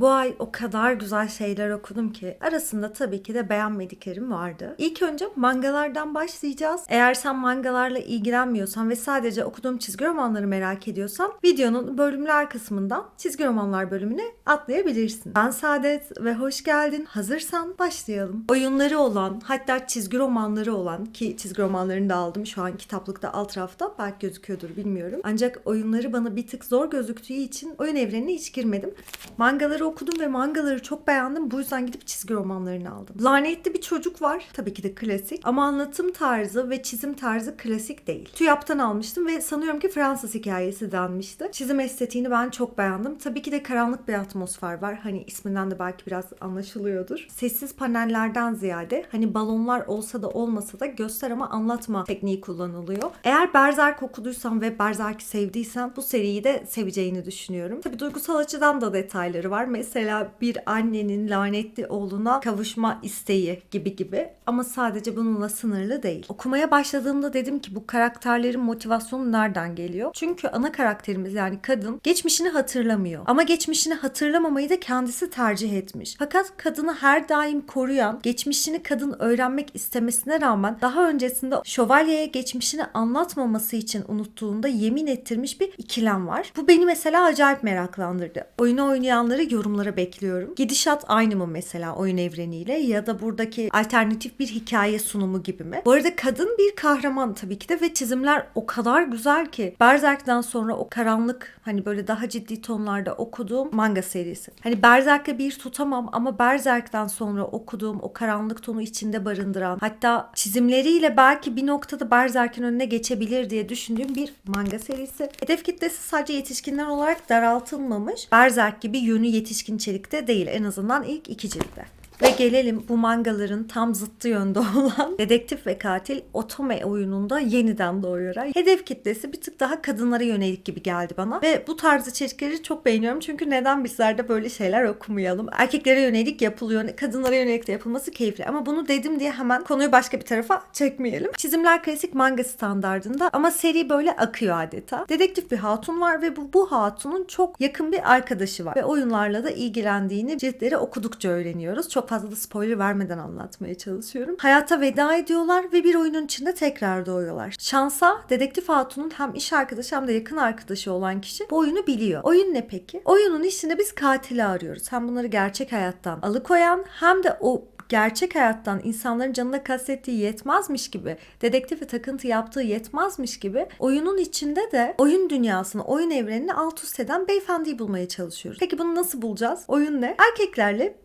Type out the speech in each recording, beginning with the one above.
Bu ay o kadar güzel şeyler okudum ki arasında tabii ki de beğenmediklerim vardı. İlk önce mangalardan başlayacağız. Eğer sen mangalarla ilgilenmiyorsan ve sadece okuduğum çizgi romanları merak ediyorsan videonun bölümler kısmından çizgi romanlar bölümüne atlayabilirsin. Ben Saadet ve hoş geldin. Hazırsan başlayalım. Oyunları olan hatta çizgi romanları olan ki çizgi romanlarını da aldım şu an kitaplıkta alt rafta belki gözüküyordur bilmiyorum. Ancak oyunları bana bir tık zor gözüktüğü için oyun evrenine hiç girmedim. Mangaları okudum ve mangaları çok beğendim. Bu yüzden gidip çizgi romanlarını aldım. Lanetli bir çocuk var. Tabii ki de klasik. Ama anlatım tarzı ve çizim tarzı klasik değil. TÜYAP'tan almıştım ve sanıyorum ki Fransız hikayesi denmişti. Çizim estetiğini ben çok beğendim. Tabii ki de karanlık bir atmosfer var. Hani isminden de belki biraz anlaşılıyordur. Sessiz panellerden ziyade hani balonlar olsa da olmasa da göster ama anlatma tekniği kullanılıyor. Eğer Berserk okuduysan ve Berserk'i sevdiysen bu seriyi de seveceğini düşünüyorum. Tabii duygusal açıdan da detayları var. Mesela bir annenin lanetli oğluna kavuşma isteği gibi gibi ama sadece bununla sınırlı değil. Okumaya başladığımda dedim ki bu karakterlerin motivasyonu nereden geliyor? Çünkü ana karakterimiz yani kadın geçmişini hatırlamıyor. Ama geçmişini hatırlamamayı da kendisi tercih etmiş. Fakat kadını her daim koruyan, geçmişini kadın öğrenmek istemesine rağmen daha öncesinde şövalyeye geçmişini anlatmaması için unuttuğunda yemin ettirmiş bir ikilem var. Bu beni mesela acayip meraklandırdı. Oyunu oynayanları yorumlara bekliyorum. Gidişat aynı mı mesela oyun evreniyle ya da buradaki alternatif bir hikaye sunumu gibi mi? Bu arada kadın bir kahraman tabii ki de ve çizimler o kadar güzel ki. Berserk'ten sonra o karanlık hani böyle daha ciddi tonlarda okuduğum manga serisi. Hani Berserk'le bir tutamam ama Berserk'ten sonra okuduğum o karanlık tonu içinde barındıran hatta çizimleriyle belki bir noktada Berserk'in önüne geçebilir diye düşündüğüm bir manga serisi. Hedef kitlesi sadece yetişkinler olarak daraltılmamış. Berserk gibi yönü yetişkin içerikte değil en azından ilk iki ciltte. Ve gelelim bu mangaların tam zıttı yönde olan dedektif ve katil Otome oyununda yeniden doğuyor. Hedef kitlesi bir tık daha kadınlara yönelik gibi geldi bana. Ve bu tarz içerikleri çok beğeniyorum. Çünkü neden bizler de böyle şeyler okumayalım? Erkeklere yönelik yapılıyor. Kadınlara yönelik de yapılması keyifli. Ama bunu dedim diye hemen konuyu başka bir tarafa çekmeyelim. Çizimler klasik manga standardında ama seri böyle akıyor adeta. Dedektif bir hatun var ve bu, bu hatunun çok yakın bir arkadaşı var. Ve oyunlarla da ilgilendiğini ciltleri okudukça öğreniyoruz. Çok fazla da spoiler vermeden anlatmaya çalışıyorum. Hayata veda ediyorlar ve bir oyunun içinde tekrar doğuyorlar. Şansa dedektif hatunun hem iş arkadaşı hem de yakın arkadaşı olan kişi bu oyunu biliyor. Oyun ne peki? Oyunun içinde biz katili arıyoruz. Hem bunları gerçek hayattan alıkoyan hem de o gerçek hayattan insanların canına kastettiği yetmezmiş gibi, dedektife takıntı yaptığı yetmezmiş gibi oyunun içinde de oyun dünyasını, oyun evrenini alt üst eden beyefendiyi bulmaya çalışıyoruz. Peki bunu nasıl bulacağız? Oyun ne? Erkeklerle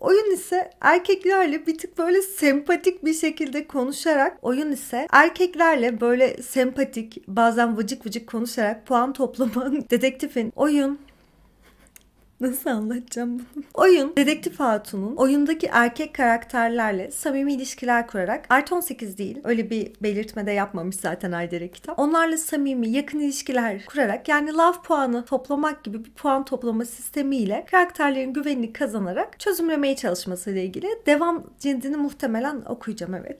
Oyun ise erkeklerle bir tık böyle sempatik bir şekilde konuşarak, oyun ise erkeklerle böyle sempatik, bazen vıcık vıcık konuşarak puan toplaman dedektifin oyun Nasıl anlatacağım bunu? Oyun, Dedektif Hatun'un oyundaki erkek karakterlerle samimi ilişkiler kurarak artı 18 değil, öyle bir belirtme de yapmamış zaten Aydere kitap. Onlarla samimi, yakın ilişkiler kurarak yani love puanı toplamak gibi bir puan toplama sistemiyle karakterlerin güvenini kazanarak çözümlemeye çalışmasıyla ilgili devam cildini muhtemelen okuyacağım evet.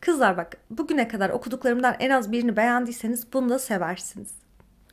Kızlar bak bugüne kadar okuduklarımdan en az birini beğendiyseniz bunu da seversiniz.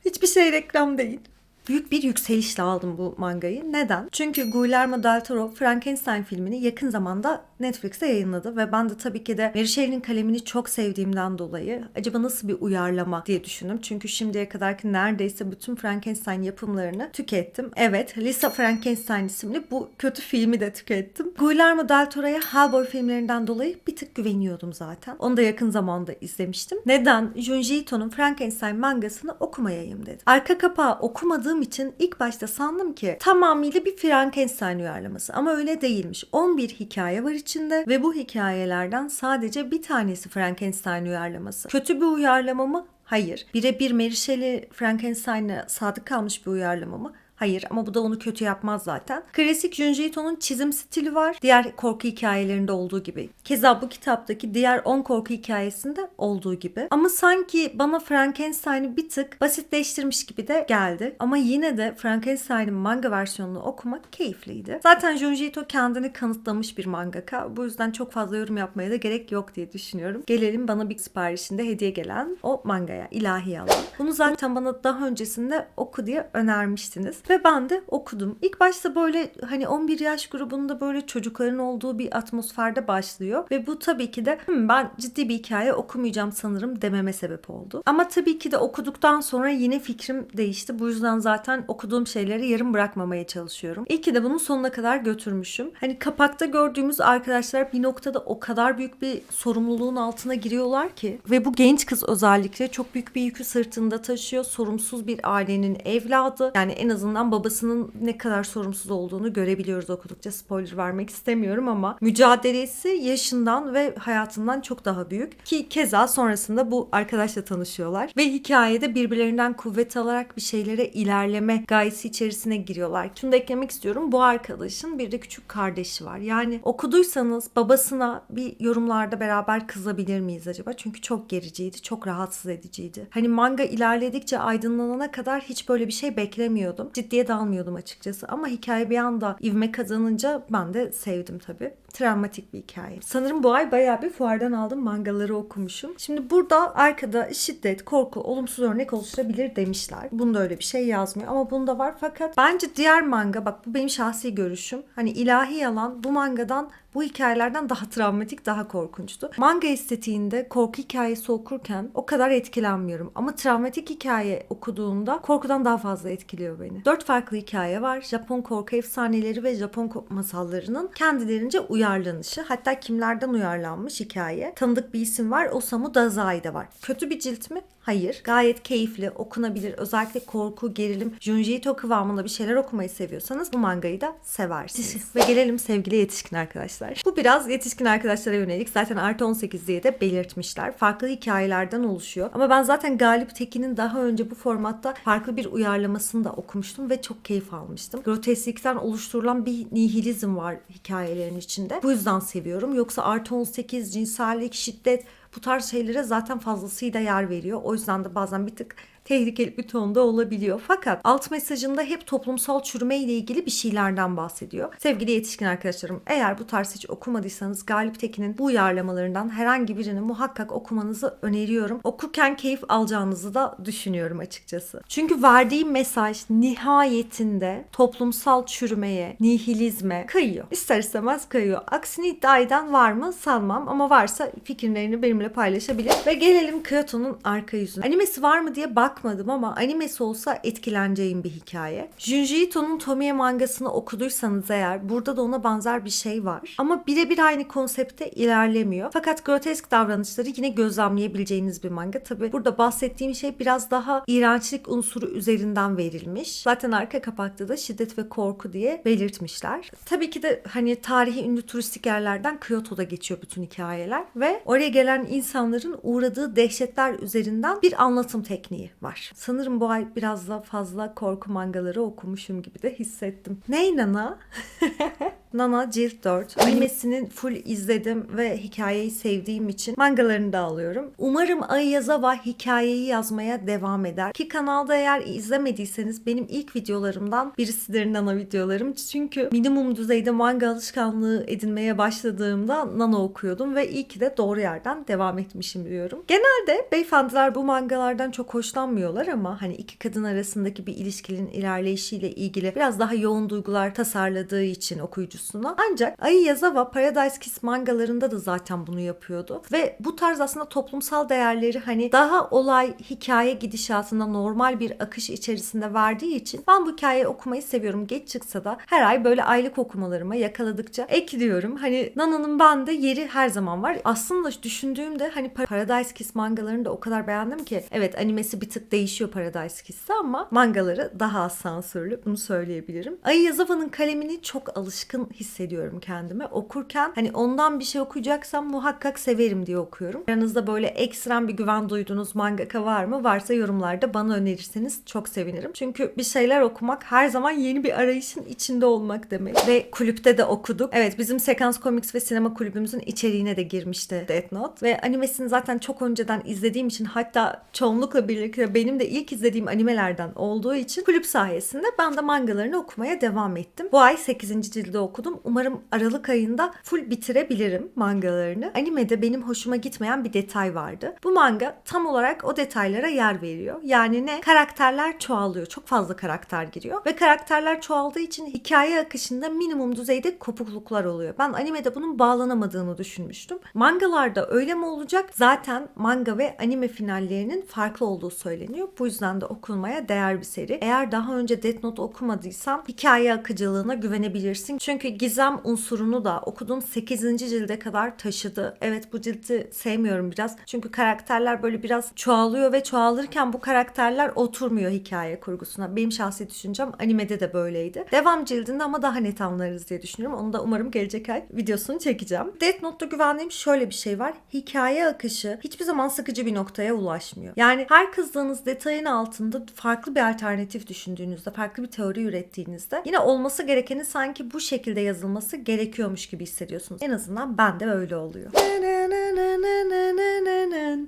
Hiçbir şey reklam değil. Büyük bir yükselişle aldım bu mangayı. Neden? Çünkü Guillermo del Toro Frankenstein filmini yakın zamanda Netflix'te yayınladı ve ben de tabii ki de Mary Shelley'nin kalemini çok sevdiğimden dolayı acaba nasıl bir uyarlama diye düşündüm. Çünkü şimdiye kadarki neredeyse bütün Frankenstein yapımlarını tükettim. Evet, Lisa Frankenstein isimli bu kötü filmi de tükettim. Guillermo del Toro'ya Hellboy filmlerinden dolayı bir tık güveniyordum zaten. Onu da yakın zamanda izlemiştim. Neden? Junji Ito'nun Frankenstein mangasını okumayayım dedim. Arka kapağı okumadığım için ilk başta sandım ki tamamıyla bir Frankenstein uyarlaması ama öyle değilmiş. 11 hikaye var içinde ve bu hikayelerden sadece bir tanesi Frankenstein uyarlaması. Kötü bir uyarlama mı? Hayır. Birebir Mary Shelley Frankenstein'a sadık kalmış bir uyarlama mı? Hayır ama bu da onu kötü yapmaz zaten. Klasik Junji Ito'nun çizim stili var. Diğer korku hikayelerinde olduğu gibi. Keza bu kitaptaki diğer 10 korku hikayesinde olduğu gibi. Ama sanki bana Frankenstein'i bir tık basitleştirmiş gibi de geldi. Ama yine de Frankenstein'in manga versiyonunu okumak keyifliydi. Zaten Junji Ito kendini kanıtlamış bir mangaka. Bu yüzden çok fazla yorum yapmaya da gerek yok diye düşünüyorum. Gelelim bana bir siparişinde hediye gelen o mangaya. İlahi Yalan. Bunu zaten bana daha öncesinde oku diye önermiştiniz. Ve ben de okudum. İlk başta böyle hani 11 yaş grubunda böyle çocukların olduğu bir atmosferde başlıyor. Ve bu tabii ki de "Hmm, ben ciddi bir hikaye okumayacağım sanırım dememe sebep oldu. Ama tabii ki de okuduktan sonra yine fikrim değişti. Bu yüzden zaten okuduğum şeyleri yarım bırakmamaya çalışıyorum. İyi ki de bunun sonuna kadar götürmüşüm. Hani kapakta gördüğümüz arkadaşlar bir noktada o kadar büyük bir sorumluluğun altına giriyorlar ki ve bu genç kız özellikle çok büyük bir yükü sırtında taşıyor. Sorumsuz bir ailenin evladı. Yani en azından babasının ne kadar sorumsuz olduğunu görebiliyoruz okudukça. Spoiler vermek istemiyorum ama mücadelesi yaşından ve hayatından çok daha büyük. Ki keza sonrasında bu arkadaşla tanışıyorlar ve hikayede birbirlerinden kuvvet alarak bir şeylere ilerleme gayesi içerisine giriyorlar. Şunu da eklemek istiyorum. Bu arkadaşın bir de küçük kardeşi var. Yani okuduysanız babasına bir yorumlarda beraber kızabilir miyiz acaba? Çünkü çok gericiydi, çok rahatsız ediciydi. Hani manga ilerledikçe aydınlanana kadar hiç böyle bir şey beklemiyordum. Ciddiye dalmıyordum açıkçası ama hikaye bir anda ivme kazanınca ben de sevdim tabii. Travmatik bir hikaye. Sanırım bu ay bayağı bir fuardan aldım mangaları okumuşum. Şimdi burada arkada şiddet, korku, olumsuz örnek oluşturabilir demişler. Bunda öyle bir şey yazmıyor ama bunda var fakat bence diğer manga bak bu benim şahsi görüşüm. Hani ilahi yalan bu mangadan bu hikayelerden daha travmatik, daha korkunçtu. Manga estetiğinde korku hikayesi okurken o kadar etkilenmiyorum. Ama travmatik hikaye okuduğumda korkudan daha fazla etkiliyor beni. Dört farklı hikaye var. Japon korku efsaneleri ve Japon masallarının kendilerince uyarlanışı. Hatta kimlerden uyarlanmış hikaye. Tanıdık bir isim var. Osamu Dazai'de var. Kötü bir cilt mi? Hayır. Gayet keyifli, okunabilir. Özellikle korku, gerilim, Junji Ito kıvamında bir şeyler okumayı seviyorsanız bu mangayı da seversiniz. Ve gelelim sevgili yetişkin arkadaşlar. Bu biraz yetişkin arkadaşlara yönelik. Zaten artı 18 diye de belirtmişler. Farklı hikayelerden oluşuyor. Ama ben zaten Galip Tekin'in daha önce bu formatta farklı bir uyarlamasını da okumuştum ve çok keyif almıştım. Grotesklikten oluşturulan bir nihilizm var hikayelerin içinde. Bu yüzden seviyorum. Yoksa artı 18, cinsellik, şiddet bu tarz şeylere zaten fazlasıyla yer veriyor. O yüzden de bazen bir tık tehlikeli bir tonda olabiliyor. Fakat alt mesajında hep toplumsal çürüme ile ilgili bir şeylerden bahsediyor. Sevgili yetişkin arkadaşlarım eğer bu tarz hiç okumadıysanız Galip Tekin'in bu uyarlamalarından herhangi birini muhakkak okumanızı öneriyorum. Okurken keyif alacağınızı da düşünüyorum açıkçası. Çünkü verdiği mesaj nihayetinde toplumsal çürümeye, nihilizme kayıyor. İster istemez kayıyor. Aksini iddia eden var mı sanmam ama varsa fikirlerini benimle paylaşabilir. Ve gelelim Kyoto'nun arka yüzüne. Animesi var mı diye bakmadım ama animesi olsa etkileneceğim bir hikaye. Junji Ito'nun Tomie mangasını okuduysanız eğer burada da ona benzer bir şey var. Ama birebir aynı konsepte ilerlemiyor. Fakat grotesk davranışları yine gözlemleyebileceğiniz bir manga. Tabi burada bahsettiğim şey biraz daha iğrençlik unsuru üzerinden verilmiş. Zaten arka kapakta da şiddet ve korku diye belirtmişler. Tabii ki de hani tarihi ünlü turistik yerlerden Kyoto'da geçiyor bütün hikayeler ve oraya gelen insanların uğradığı dehşetler üzerinden bir anlatım tekniği var. Sanırım bu ay biraz da fazla korku mangaları okumuşum gibi de hissettim. Ney Nana? Nana Cilt 4. Animesini full izledim ve hikayeyi sevdiğim için mangalarını da alıyorum. Umarım Ayazawa hikayeyi yazmaya devam eder. Ki kanalda eğer izlemediyseniz benim ilk videolarımdan birisidir Nana videolarım. Çünkü minimum düzeyde manga alışkanlığı edinmeye başladığımda Nana okuyordum ve iyi ki de doğru yerden devam etmişim diyorum. Genelde beyefendiler bu mangalardan çok hoşlanmıyorlar ama hani iki kadın arasındaki bir ilişkinin ilerleyişiyle ilgili biraz daha yoğun duygular tasarladığı için okuyucusuna. Ancak Ai Yazawa Paradise Kiss mangalarında da zaten bunu yapıyordu. Ve bu tarz aslında toplumsal değerleri hani daha olay hikaye gidişatında normal bir akış içerisinde verdiği için ben bu hikayeyi okumayı seviyorum. Geç çıksa da her ay böyle aylık okumalarıma yakaladıkça ekliyorum. Hani Nana'nın bende yeri her zaman var. Aslında düşündüğümde hani Paradise Kiss mangalarını da o kadar beğendim ki. Evet animesi bir tık değişiyor Paradise Kiss'te ama mangaları daha az sansürlü. Bunu söyleyebilirim. Ai Yazawa'nın kalemini çok alışkın hissediyorum kendime. Okurken hani ondan bir şey okuyacaksam muhakkak severim diye okuyorum. Aranızda böyle ekstrem bir güven duyduğunuz mangaka var mı? Varsa yorumlarda bana önerirseniz çok sevinirim. Çünkü bir şeyler okumak her zaman yeni bir arayışın içinde olmak demek. Ve kulüpte de okuduk. Evet bizim Sekans Comics ve sinema kulübümüzün içeriğine de girmişti Death Note. Ve animesini zaten çok önceden izlediğim için hatta çoğunlukla birlikte benim de ilk izlediğim animelerden olduğu için kulüp sayesinde ben de mangalarını okumaya devam ettim. Bu ay 8. cildi okudum okudum. Umarım Aralık ayında full bitirebilirim mangalarını. Animede benim hoşuma gitmeyen bir detay vardı. Bu manga tam olarak o detaylara yer veriyor. Yani ne? Karakterler çoğalıyor. Çok fazla karakter giriyor. Ve karakterler çoğaldığı için hikaye akışında minimum düzeyde kopukluklar oluyor. Ben animede bunun bağlanamadığını düşünmüştüm. Mangalarda öyle mi olacak? Zaten manga ve anime finallerinin farklı olduğu söyleniyor. Bu yüzden de okunmaya değer bir seri. Eğer daha önce Death Note okumadıysan hikaye akıcılığına güvenebilirsin. Çünkü gizem unsurunu da okuduğum 8. cilde kadar taşıdı. Evet bu cildi sevmiyorum biraz. Çünkü karakterler böyle biraz çoğalıyor ve çoğalırken bu karakterler oturmuyor hikaye kurgusuna. Benim şahsi düşüncem animede de böyleydi. Devam cildinde ama daha net anlarız diye düşünüyorum. Onu da umarım gelecek ay videosunu çekeceğim. Death Note'da güvendiğim şöyle bir şey var. Hikaye akışı hiçbir zaman sıkıcı bir noktaya ulaşmıyor. Yani her kızdığınız detayın altında farklı bir alternatif düşündüğünüzde, farklı bir teori ürettiğinizde yine olması gerekeni sanki bu şekilde yazılması gerekiyormuş gibi hissediyorsunuz. En azından bende öyle oluyor.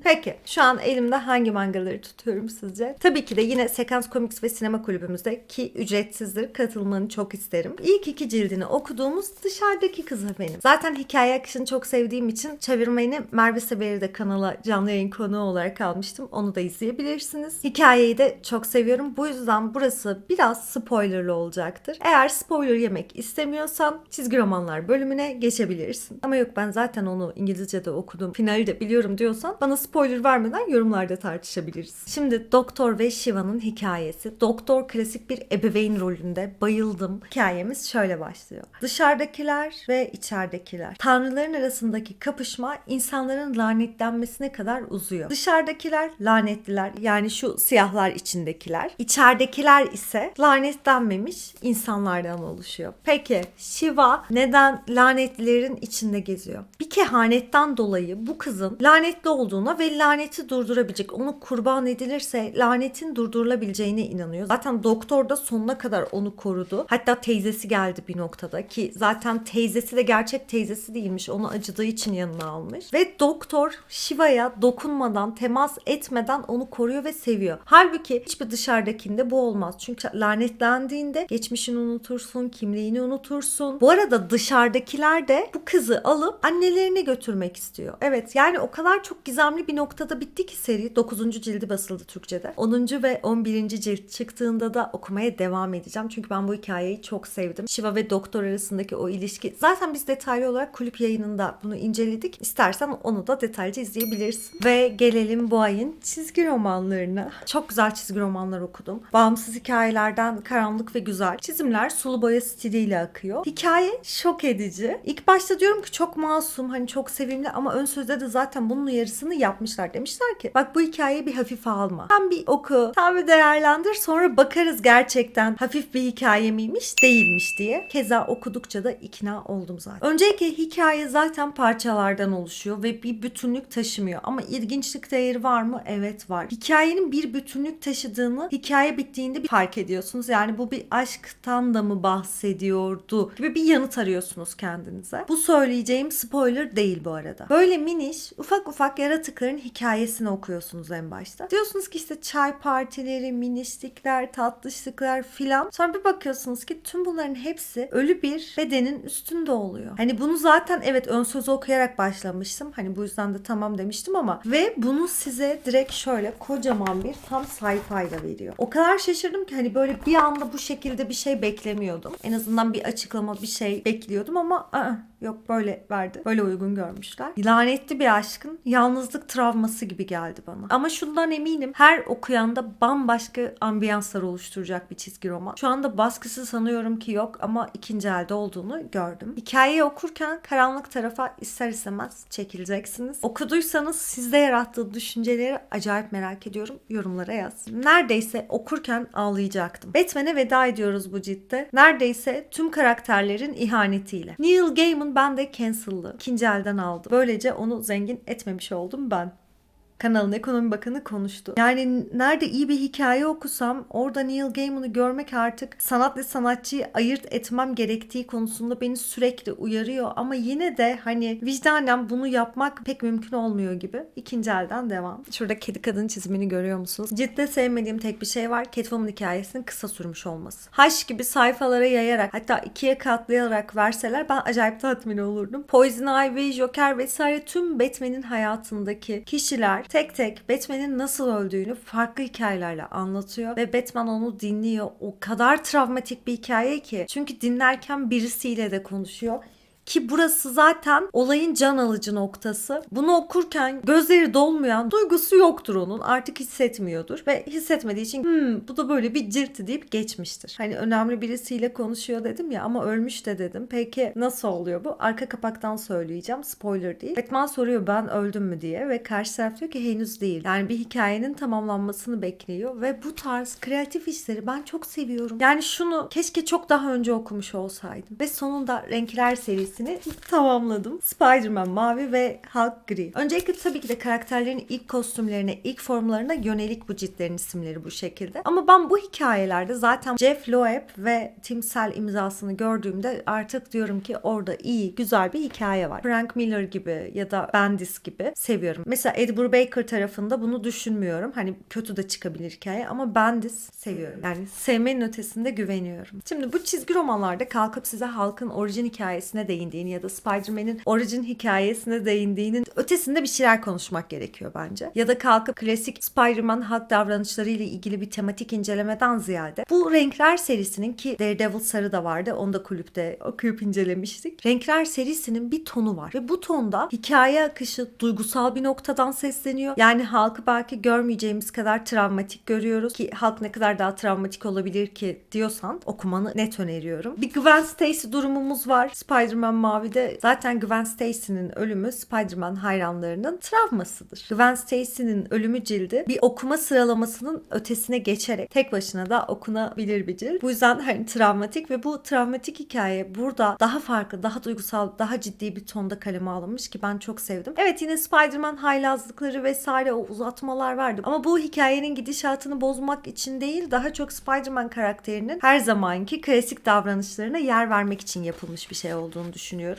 Peki şu an elimde hangi mangaları tutuyorum sizce? Tabii ki de yine Sekans Comics ve Sinema Kulübümüzde ki ücretsizdir katılmanı çok isterim. İlk iki cildini okuduğumuz dışarıdaki kız benim. Zaten hikaye akışını çok sevdiğim için çevirmeni Merve Sever'i de kanala canlı yayın konuğu olarak almıştım. Onu da izleyebilirsiniz. Hikayeyi de çok seviyorum. Bu yüzden burası biraz spoilerlı olacaktır. Eğer spoiler yemek istemiyorsan çizgi romanlar bölümüne geçebilirsin. Ama yok ben zaten onu İngilizce'de okudum. Finali de biliyorum diyorsan bana spoiler vermeden yorumlarda tartışabiliriz. Şimdi Doktor ve Shiva'nın hikayesi. Doktor klasik bir ebeveyn rolünde. Bayıldım. Hikayemiz şöyle başlıyor. Dışarıdakiler ve içeridekiler. Tanrıların arasındaki kapışma insanların lanetlenmesine kadar uzuyor. Dışarıdakiler lanetliler yani şu siyahlar içindekiler. İçeridekiler ise lanetlenmemiş insanlardan oluşuyor. Peki Shiva neden lanetlilerin içinde geziyor? Bir kehanetten dolayı bu kızın lanetli olduğuna ve laneti durdurabilecek, onu kurban edilirse lanetin durdurulabileceğine inanıyor. Zaten doktor da sonuna kadar onu korudu. Hatta teyzesi geldi bir noktada ki zaten teyzesi de gerçek teyzesi değilmiş. Onu acıdığı için yanına almış. Ve doktor Shiva'ya dokunmadan, temas etmeden onu koruyor ve seviyor. Halbuki hiçbir dışarıdakinde bu olmaz. Çünkü lanetlendiğinde geçmişini unutursun, kimliğini unutursun. Bu arada dışarıdakiler de bu kızı alıp annelerine götürmek istiyor. Evet yani o kadar çok gizemli bir noktada bitti ki seri. 9. cildi basıldı Türkçe'de. 10. ve 11. cilt çıktığında da okumaya devam edeceğim. Çünkü ben bu hikayeyi çok sevdim. Shiva ve doktor arasındaki o ilişki. Zaten biz detaylı olarak kulüp yayınında bunu inceledik. İstersen onu da detaylıca izleyebilirsin. Ve gelelim bu ayın çizgi romanlarına. Çok güzel çizgi romanlar okudum. Bağımsız hikayelerden karanlık ve güzel. Çizimler sulu boya stiliyle akıyor. Hikaye şok edici. İlk başta diyorum ki çok masum, hani çok sevimli ama ön sözde de zaten bunun uyarısını yapmışlar. Demişler ki bak bu hikayeyi bir hafife alma. Sen bir oku, sen bir değerlendir sonra bakarız gerçekten hafif bir hikaye miymiş değilmiş diye. Keza okudukça da ikna oldum zaten. Öncelikle hikaye zaten parçalardan oluşuyor ve bir bütünlük taşımıyor. Ama ilginçlik değeri var mı? Evet var. Hikayenin bir bütünlük taşıdığını hikaye bittiğinde bir fark ediyorsunuz. Yani bu bir aşktan da mı bahsediyordu gibi bir yanıt arıyorsunuz kendinize. Bu söyleyeceğim spoiler değil bu arada. Böyle miniş ufak ufak yaratıkların hikayesini okuyorsunuz en başta. Diyorsunuz ki işte çay partileri, minişlikler, tatlışlıklar filan. Sonra bir bakıyorsunuz ki tüm bunların hepsi ölü bir bedenin üstünde oluyor. Hani bunu zaten evet ön sözü okuyarak başlamıştım. Hani bu yüzden de tamam demiştim ama ve bunu size direkt şöyle kocaman bir tam sayfayla veriyor. O kadar şaşırdım ki hani böyle bir anda bu şekilde bir şey beklemiyordum. En azından bir açıklama bir şey bekliyordum ama aa, yok böyle verdi. Böyle uygun görmüşler. Lanetli bir aşkın yalnızlık travması gibi geldi bana. Ama şundan eminim her okuyanda bambaşka ambiyanslar oluşturacak bir çizgi roman. Şu anda baskısı sanıyorum ki yok ama ikinci elde olduğunu gördüm. Hikayeyi okurken karanlık tarafa ister istemez çekileceksiniz. Okuduysanız sizde yarattığı düşünceleri acayip merak ediyorum. Yorumlara yaz. Neredeyse okurken ağlayacaktım. Batman'e veda ediyoruz bu ciltte. Neredeyse tüm karakterlerin ihanetiyle. Neil Gaiman ben de cancel'lı. İkinci elden aldım. Böylece onu zengin etmemiş oldum ben. Kanalın ekonomi bakanı konuştu. Yani nerede iyi bir hikaye okusam orada Neil Gaiman'ı görmek artık sanat ve sanatçıyı ayırt etmem gerektiği konusunda beni sürekli uyarıyor. Ama yine de hani vicdanen bunu yapmak pek mümkün olmuyor gibi. İkinci elden devam. Şurada kedi kadın çizimini görüyor musunuz? Cidden sevmediğim tek bir şey var. Catwoman hikayesinin kısa sürmüş olması. Haş gibi sayfalara yayarak hatta ikiye katlayarak verseler ben acayip tatmin olurdum. Poison Ivy, Joker vesaire tüm Batman'in hayatındaki kişiler tek tek Batman'in nasıl öldüğünü farklı hikayelerle anlatıyor ve Batman onu dinliyor. O kadar travmatik bir hikaye ki. Çünkü dinlerken birisiyle de konuşuyor. Ki burası zaten olayın can alıcı noktası. Bunu okurken gözleri dolmayan duygusu yoktur onun. Artık hissetmiyordur. Ve hissetmediği için hmm, bu da böyle bir cırtı deyip geçmiştir. Hani önemli birisiyle konuşuyor dedim ya ama ölmüş de dedim. Peki nasıl oluyor bu? Arka kapaktan söyleyeceğim. Spoiler değil. Batman soruyor ben öldüm mü diye ve karşı taraf diyor ki henüz değil. Yani bir hikayenin tamamlanmasını bekliyor ve bu tarz kreatif işleri ben çok seviyorum. Yani şunu keşke çok daha önce okumuş olsaydım. Ve sonunda Renkler serisi serisini tamamladım. Spider-Man mavi ve Hulk gri. Öncelikle tabii ki de karakterlerin ilk kostümlerine, ilk formlarına yönelik bu ciltlerin isimleri bu şekilde. Ama ben bu hikayelerde zaten Jeff Loeb ve Tim Sale imzasını gördüğümde artık diyorum ki orada iyi, güzel bir hikaye var. Frank Miller gibi ya da Bendis gibi seviyorum. Mesela Ed Brubaker tarafında bunu düşünmüyorum. Hani kötü de çıkabilir hikaye ama Bendis seviyorum. Yani sevmenin ötesinde güveniyorum. Şimdi bu çizgi romanlarda kalkıp size halkın orijin hikayesine değin değindiğini ya da Spider-Man'in origin hikayesine değindiğinin ötesinde bir şeyler konuşmak gerekiyor bence. Ya da kalkıp klasik Spider-Man halk davranışlarıyla ilgili bir tematik incelemeden ziyade bu Renkler serisinin ki Daredevil sarı da vardı. Onu da kulüpte okuyup incelemiştik. Renkler serisinin bir tonu var ve bu tonda hikaye akışı duygusal bir noktadan sesleniyor. Yani halkı belki görmeyeceğimiz kadar travmatik görüyoruz ki halk ne kadar daha travmatik olabilir ki diyorsan okumanı net öneriyorum. Bir Gwen Stacy durumumuz var. Spider-Man Mavi'de zaten Gwen Stacy'nin ölümü Spider-Man hayranlarının travmasıdır. Gwen Stacy'nin ölümü cildi bir okuma sıralamasının ötesine geçerek tek başına da okunabilir bir cilt. Bu yüzden hani travmatik ve bu travmatik hikaye burada daha farklı, daha duygusal, daha ciddi bir tonda kaleme alınmış ki ben çok sevdim. Evet yine Spider-Man haylazlıkları vesaire o uzatmalar vardı. Ama bu hikayenin gidişatını bozmak için değil daha çok Spider-Man karakterinin her zamanki klasik davranışlarına yer vermek için yapılmış bir şey olduğunu düşünüyorum.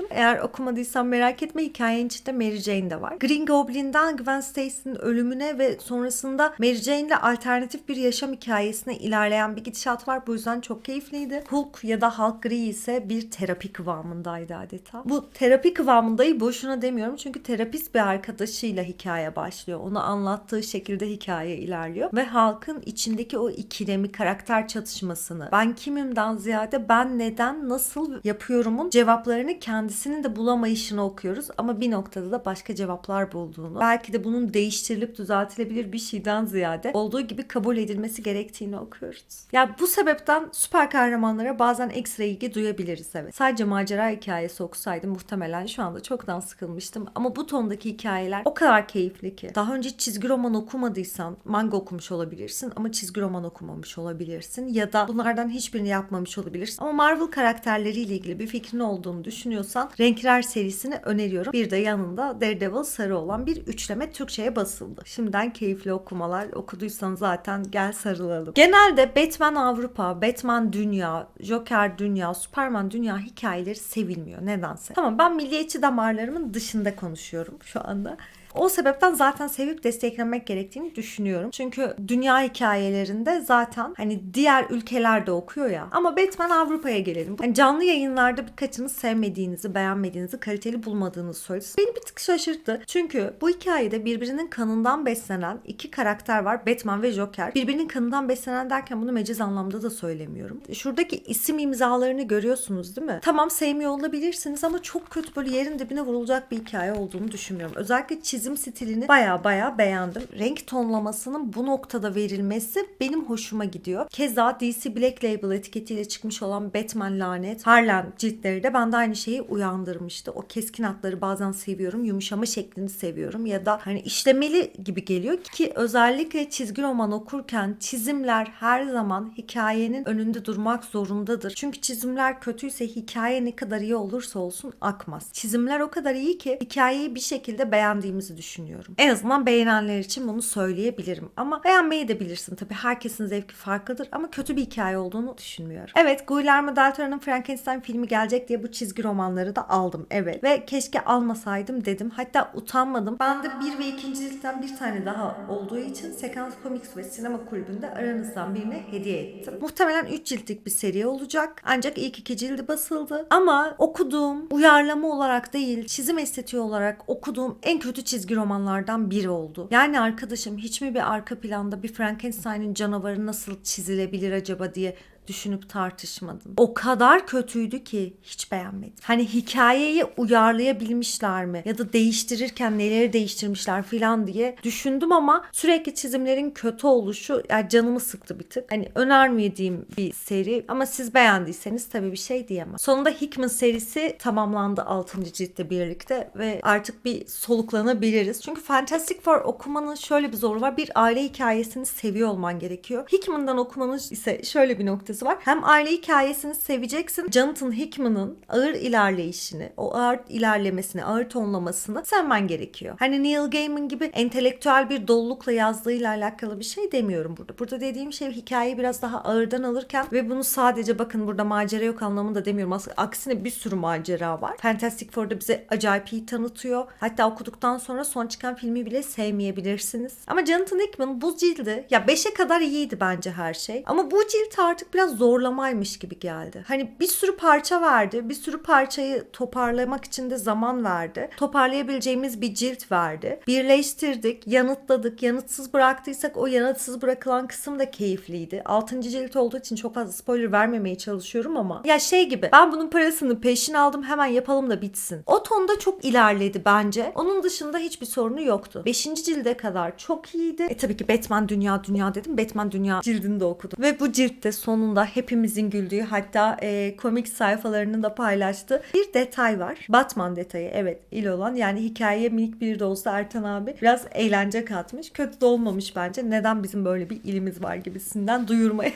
Eğer okumadıysan merak etme hikayenin içinde Mary Jane de var. Green Goblin'den Gwen Stacy'nin ölümüne ve sonrasında Mary Jane ile alternatif bir yaşam hikayesine ilerleyen bir gidişat var. Bu yüzden çok keyifliydi. Hulk ya da Hulk Gri ise bir terapi kıvamındaydı adeta. Bu terapi kıvamındayı boşuna demiyorum çünkü terapist bir arkadaşıyla hikaye başlıyor. Onu anlattığı şekilde hikaye ilerliyor ve Hulk'ın içindeki o ikilemi, karakter çatışmasını ben kimimden ziyade ben neden, nasıl yapıyorumun cevaplarını kendisinin de bulamayışını okuyoruz ama bir noktada da başka cevaplar bulduğunu, belki de bunun değiştirilip düzeltilebilir bir şeyden ziyade olduğu gibi kabul edilmesi gerektiğini okuyoruz. Ya yani bu sebepten süper kahramanlara bazen ekstra ilgi duyabiliriz evet. Sadece macera hikayesi okusaydım muhtemelen şu anda çoktan sıkılmıştım ama bu tondaki hikayeler o kadar keyifli ki. Daha önce çizgi roman okumadıysan manga okumuş olabilirsin ama çizgi roman okumamış olabilirsin ya da bunlardan hiçbirini yapmamış olabilirsin. Ama Marvel karakterleriyle ilgili bir fikrin olduğunu düşünüyorsan Renkler serisini öneriyorum. Bir de yanında Daredevil sarı olan bir üçleme Türkçe'ye basıldı. Şimdiden keyifli okumalar. Okuduysan zaten gel sarılalım. Genelde Batman Avrupa, Batman Dünya, Joker Dünya, Superman Dünya hikayeleri sevilmiyor nedense. Tamam ben milliyetçi damarlarımın dışında konuşuyorum şu anda. O sebepten zaten sevip desteklemek gerektiğini düşünüyorum. Çünkü dünya hikayelerinde zaten hani diğer ülkeler de okuyor ya. Ama Batman Avrupa'ya gelelim. Hani canlı yayınlarda birkaçını sevmediğinizi, beğenmediğinizi, kaliteli bulmadığınızı söylediniz. Beni bir tık şaşırttı. Çünkü bu hikayede birbirinin kanından beslenen iki karakter var. Batman ve Joker. Birbirinin kanından beslenen derken bunu meciz anlamda da söylemiyorum. Şuradaki isim imzalarını görüyorsunuz değil mi? Tamam sevmiyor olabilirsiniz ama çok kötü böyle yerin dibine vurulacak bir hikaye olduğunu düşünmüyorum. Özellikle çizim stilini baya baya beğendim. Renk tonlamasının bu noktada verilmesi benim hoşuma gidiyor. Keza DC Black Label etiketiyle çıkmış olan Batman Lanet, Harlan ciltleri de bende aynı şeyi uyandırmıştı. O keskin hatları bazen seviyorum. Yumuşama şeklini seviyorum. Ya da hani işlemeli gibi geliyor ki özellikle çizgi roman okurken çizimler her zaman hikayenin önünde durmak zorundadır. Çünkü çizimler kötüyse hikaye ne kadar iyi olursa olsun akmaz. Çizimler o kadar iyi ki hikayeyi bir şekilde beğendiğimiz beğeneceğinizi düşünüyorum. En azından beğenenler için bunu söyleyebilirim. Ama beğenmeyi de bilirsin. Tabii herkesin zevki farklıdır ama kötü bir hikaye olduğunu düşünmüyorum. Evet Guillermo del Toro'nun Frankenstein filmi gelecek diye bu çizgi romanları da aldım. Evet. Ve keşke almasaydım dedim. Hatta utanmadım. Ben de bir ve ikinci ciltten bir tane daha olduğu için Sekans Comics ve Sinema Kulübü'nde aranızdan birine hediye ettim. Muhtemelen 3 ciltlik bir seri olacak. Ancak ilk iki cildi basıldı. Ama okuduğum uyarlama olarak değil, çizim estetiği olarak okuduğum en kötü çizgi romanlardan biri oldu. Yani arkadaşım hiç mi bir arka planda bir Frankenstein'in canavarı nasıl çizilebilir acaba diye düşünüp tartışmadım. O kadar kötüydü ki hiç beğenmedim. Hani hikayeyi uyarlayabilmişler mi? Ya da değiştirirken neleri değiştirmişler filan diye düşündüm ama sürekli çizimlerin kötü oluşu yani canımı sıktı bir tık. Hani önermediğim bir seri ama siz beğendiyseniz tabii bir şey diyemem. Sonunda Hickman serisi tamamlandı 6. ciltle birlikte ve artık bir soluklanabiliriz. Çünkü Fantastic Four okumanın şöyle bir zoru var. Bir aile hikayesini seviyor olman gerekiyor. Hickman'dan okumanın ise şöyle bir noktası var. Hem aile hikayesini seveceksin. Jonathan Hickman'ın ağır ilerleyişini, o ağır ilerlemesini, ağır tonlamasını sevmen gerekiyor. Hani Neil Gaiman gibi entelektüel bir dolulukla yazdığıyla alakalı bir şey demiyorum burada. Burada dediğim şey hikayeyi biraz daha ağırdan alırken ve bunu sadece bakın burada macera yok anlamında demiyorum. Aslında aksine bir sürü macera var. Fantastic Four'da bize acayip iyi tanıtıyor. Hatta okuduktan sonra son çıkan filmi bile sevmeyebilirsiniz. Ama Jonathan Hickman bu cildi ya 5'e kadar iyiydi bence her şey. Ama bu cilt artık biraz zorlamaymış gibi geldi. Hani bir sürü parça verdi. Bir sürü parçayı toparlamak için de zaman verdi. Toparlayabileceğimiz bir cilt verdi. Birleştirdik, yanıtladık. Yanıtsız bıraktıysak o yanıtsız bırakılan kısım da keyifliydi. 6. cilt olduğu için çok fazla spoiler vermemeye çalışıyorum ama ya şey gibi ben bunun parasını peşin aldım hemen yapalım da bitsin. O tonda çok ilerledi bence. Onun dışında hiçbir sorunu yoktu. 5. cilde kadar çok iyiydi. E tabii ki Batman Dünya Dünya dedim. Batman Dünya cildini de okudum. Ve bu ciltte sonunda hepimizin güldüğü hatta e, komik sayfalarını da paylaştı. Bir detay var. Batman detayı evet il olan yani hikayeye minik bir de olsa Ertan abi biraz eğlence katmış. Kötü de olmamış bence. Neden bizim böyle bir ilimiz var gibisinden duyurmaya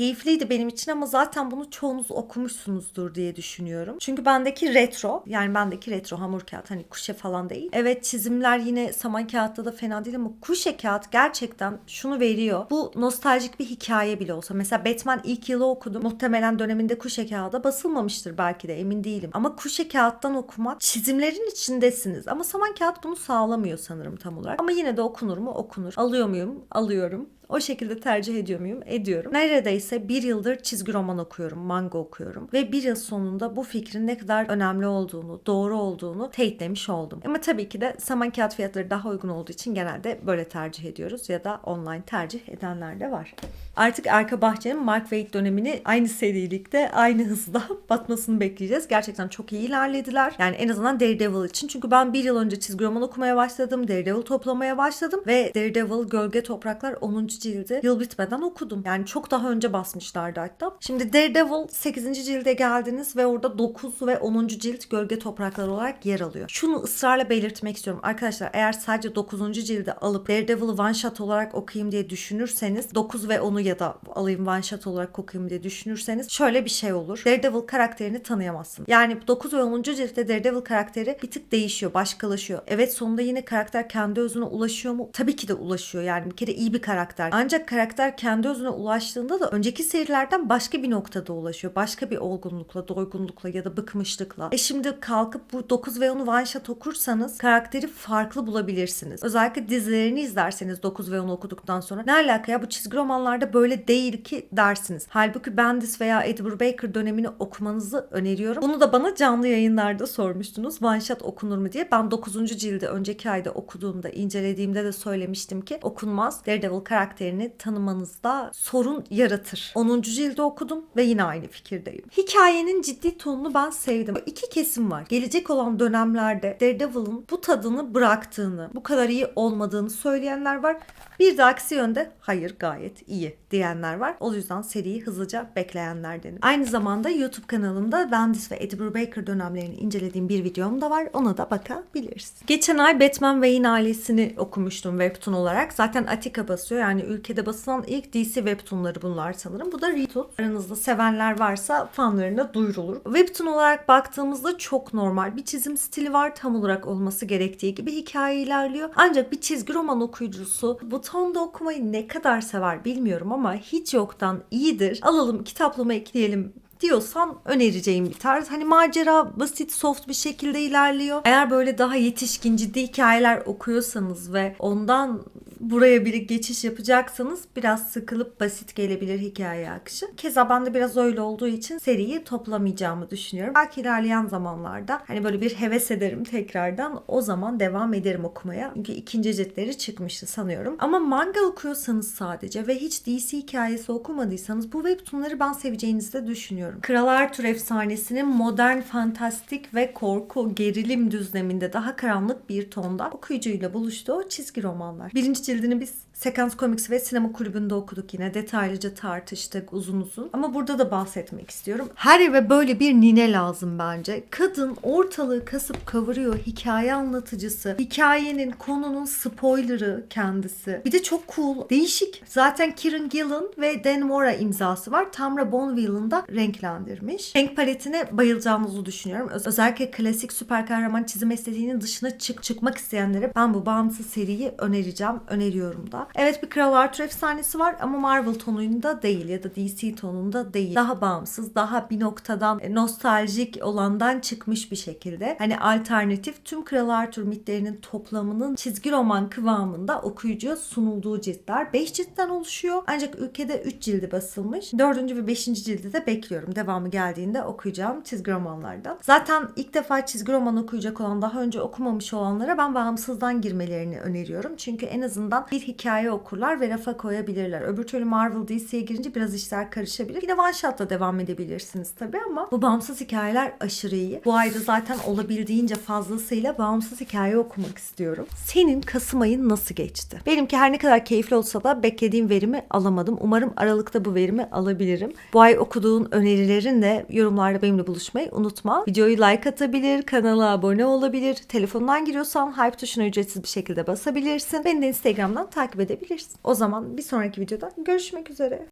keyifliydi benim için ama zaten bunu çoğunuz okumuşsunuzdur diye düşünüyorum. Çünkü bendeki retro yani bendeki retro hamur kağıt hani kuşe falan değil. Evet çizimler yine saman kağıtta da fena değil ama kuşe kağıt gerçekten şunu veriyor. Bu nostaljik bir hikaye bile olsa. Mesela Batman ilk yılı okudum. Muhtemelen döneminde kuşe kağıda basılmamıştır belki de emin değilim. Ama kuşe kağıttan okumak çizimlerin içindesiniz. Ama saman kağıt bunu sağlamıyor sanırım tam olarak. Ama yine de okunur mu? Okunur. Alıyor muyum? Alıyorum. O şekilde tercih ediyor muyum? Ediyorum. Neredeyse bir yıldır çizgi roman okuyorum, manga okuyorum. Ve bir yıl sonunda bu fikrin ne kadar önemli olduğunu, doğru olduğunu teyitlemiş oldum. Ama tabii ki de saman kağıt fiyatları daha uygun olduğu için genelde böyle tercih ediyoruz ya da online tercih edenler de var. Artık Arka Bahçe'nin Mark Waid dönemini aynı serilikte, aynı hızda batmasını bekleyeceğiz. Gerçekten çok iyi ilerlediler. Yani en azından Daredevil için. Çünkü ben bir yıl önce çizgi roman okumaya başladım. Daredevil toplamaya başladım. Ve Daredevil Gölge Topraklar 10 cildi yıl bitmeden okudum. Yani çok daha önce basmışlardı hatta. Şimdi Daredevil 8. cilde geldiniz ve orada 9 ve 10. cilt Gölge Topraklar olarak yer alıyor. Şunu ısrarla belirtmek istiyorum. Arkadaşlar eğer sadece 9. cildi alıp Daredevil'ı one shot olarak okuyayım diye düşünürseniz 9 ve 10'u ya da alayım one shot olarak okuyayım diye düşünürseniz şöyle bir şey olur. Daredevil karakterini tanıyamazsın. Yani 9 ve 10. ciltte Daredevil karakteri bir tık değişiyor, başkalaşıyor. Evet sonunda yine karakter kendi özüne ulaşıyor mu? Tabii ki de ulaşıyor. Yani bir kere iyi bir karakter. Ancak karakter kendi özüne ulaştığında da önceki serilerden başka bir noktada ulaşıyor. Başka bir olgunlukla, doygunlukla ya da bıkmışlıkla. E şimdi kalkıp bu 9 ve 10'u one shot okursanız karakteri farklı bulabilirsiniz. Özellikle dizilerini izlerseniz 9 ve 10'u okuduktan sonra ne alaka ya bu çizgi romanlarda böyle değil ki dersiniz. Halbuki Bendis veya Ed Brubaker dönemini okumanızı öneriyorum. Bunu da bana canlı yayınlarda sormuştunuz. One shot okunur mu diye. Ben 9. cildi önceki ayda okuduğumda, incelediğimde de söylemiştim ki okunmaz. Daredevil karakterini tanımanızda sorun yaratır. 10. cildi okudum ve yine aynı fikirdeyim. Hikayenin ciddi tonunu ben sevdim. İki kesim var. Gelecek olan dönemlerde Daredevil'ın bu tadını bıraktığını, bu kadar iyi olmadığını söyleyenler var. Bir de aksi yönde hayır gayet iyi diyenler var. O yüzden seriyi hızlıca bekleyenlerdenim. Aynı zamanda YouTube kanalımda Bendis ve Eddie Brubaker dönemlerini incelediğim bir videom da var. Ona da bakabilirsin. Geçen ay Batman Wayne ailesini okumuştum webtoon olarak. Zaten Atika basıyor. Yani Yani ülkede basılan ilk DC webtoonları bunlar sanırım. Bu da Retut. Aranızda sevenler varsa fanlarına duyurulur. Webtoon olarak baktığımızda çok normal. Bir çizim stili var tam olarak olması gerektiği gibi hikaye ilerliyor. Ancak bir çizgi roman okuyucusu bu tonda okumayı ne kadar sever bilmiyorum ama hiç yoktan iyidir. Alalım kitaplığıma ekleyelim diyorsan önereceğim bir tarz. Hani macera basit soft bir şekilde ilerliyor. Eğer böyle daha yetişkin ciddi hikayeler okuyorsanız ve ondan buraya bir geçiş yapacaksanız biraz sıkılıp basit gelebilir hikaye akışı. Keza ben de biraz öyle olduğu için seriyi toplamayacağımı düşünüyorum. Belki ilerleyen zamanlarda hani böyle bir heves ederim tekrardan o zaman devam ederim okumaya. Çünkü ikinci ciltleri çıkmıştı sanıyorum. Ama manga okuyorsanız sadece ve hiç DC hikayesi okumadıysanız bu webtoonları ben seveceğinizi de düşünüyorum. Kral Arthur efsanesinin modern, fantastik ve korku, gerilim düzleminde daha karanlık bir tonda okuyucuyla buluştuğu çizgi romanlar. Birinci cildini biz Sekans Comics ve Sinema Kulübü'nde okuduk yine. Detaylıca tartıştık uzun uzun. Ama burada da bahsetmek istiyorum. Her eve böyle bir nine lazım bence. Kadın ortalığı kasıp kavuruyor. Hikaye anlatıcısı. Hikayenin, konunun spoilerı kendisi. Bir de çok cool, değişik. Zaten Kieran Gillen ve Dan Mora imzası var. Tamra Bonville'ın da renklendirmiş. Renk paletine bayılacağınızı düşünüyorum. Öz- özellikle klasik süper kahraman çizim estetiğinin dışına çık çıkmak isteyenlere ben bu bağımsız seriyi önereceğim. Öneriyorum da. Evet bir Kral Arthur efsanesi var ama Marvel tonunda değil ya da DC tonunda değil. Daha bağımsız, daha bir noktadan e, nostaljik olandan çıkmış bir şekilde. Hani alternatif tüm Kral Arthur mitlerinin toplamının çizgi roman kıvamında okuyucuya sunulduğu ciltler. 5 ciltten oluşuyor. Ancak ülkede 3 cildi basılmış. 4. ve 5. cildi de bekliyorum. Devamı geldiğinde okuyacağım çizgi romanlardan. Zaten ilk defa çizgi roman okuyacak olan, daha önce okumamış olanlara ben bağımsızdan girmelerini öneriyorum. Çünkü en azından bir hikaye okurlar ve rafa koyabilirler. Öbür türlü Marvel DC'ye girince biraz işler karışabilir. Yine one shot'la devam edebilirsiniz tabii ama bu bağımsız hikayeler aşırı iyi. Bu ayda zaten olabildiğince fazlasıyla bağımsız hikaye okumak istiyorum. Senin Kasım ayın nasıl geçti? Benimki her ne kadar keyifli olsa da beklediğim verimi alamadım. Umarım Aralık'ta bu verimi alabilirim. Bu ay okuduğun önerilerin de yorumlarda benimle buluşmayı unutma. Videoyu like atabilir, kanala abone olabilir. Telefondan giriyorsan hype tuşuna ücretsiz bir şekilde basabilirsin. Beni de Instagram'dan takip edebilirsin. O zaman bir sonraki videoda görüşmek üzere.